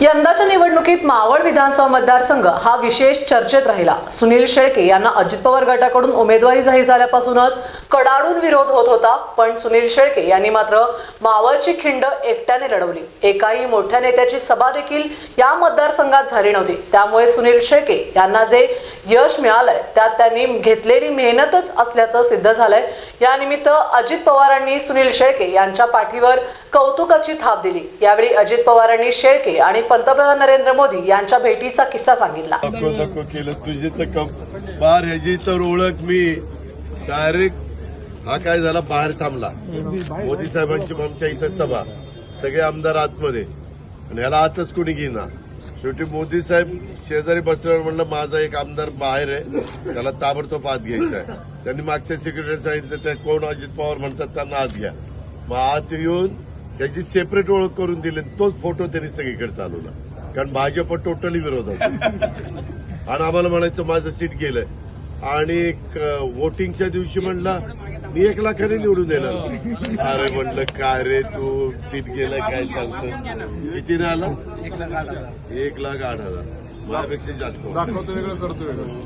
यंदाच्या निवडणुकीत मावळ विधानसभा मतदारसंघ हा विशेष चर्चेत राहिला. सुनील शेळके यांना अजित पवार गटाकडून उमेदवारी जाहीर झाल्यापासूनच कडाडून विरोध होत होता पण सुनील शेळके यांनी मात्र मावळची खिंड एकट्याने लढवली. एकाही मोठ्या नेत्याची सभा देखील या मतदारसंघात झाली नव्हती. त्यामुळे सुनील शेळके यांना जे यश मिळालंय त्यात त्यांनी घेतलेली मेहनतच असल्याचं सिद्ध झालंय. यानिमित्त अजित पवारांनी सुनील शेळके यांच्या पाठीवर कौतुकाची थाप दिली. यावेळी अजित पवारांनी शेळके आणि पंतप्रधान नरेंद्र मोदी यांच्या भेटीचा किस्सा सांगितला. केलं. तुझी तर ओळख मी. डायरेक्ट हा काय झाला? बाहेर थांबला. मोदी साहेबांची आमच्या इथं सभा. सगळे आमदार आतमध्ये. आणि याला आतच कोणी घेईना. शेवटी मोदी साहेब शेजारी बसल्यावर म्हणलं माझा एक आमदार बाहेर आहे. त्याला ताबडतोब आत घ्यायचा आहे. त्यांनी मागच्या सेक्रेटरी सांगितलं त्या कोण अजित पवार म्हणतात त्यांना आत घ्या. मग आत येऊन त्याची सेपरेट ओळख करून दिली तोच फोटो त्यांनी सगळीकडे चालवला. कारण भाजप टोटली विरोध होता. आणि आम्हाला म्हणायचं माझं सीट गेलंय. आणि वोटिंगच्या दिवशी म्हणला मी एक लाखाने निवडून येणार अरे म्हणलं काय रे तू? सीट गेलं काय सांगतो किती आला? एक लाख आठ हजार. माझ्यापेक्षा जास्त. दाखवतो वेगळं करतो वेगळं.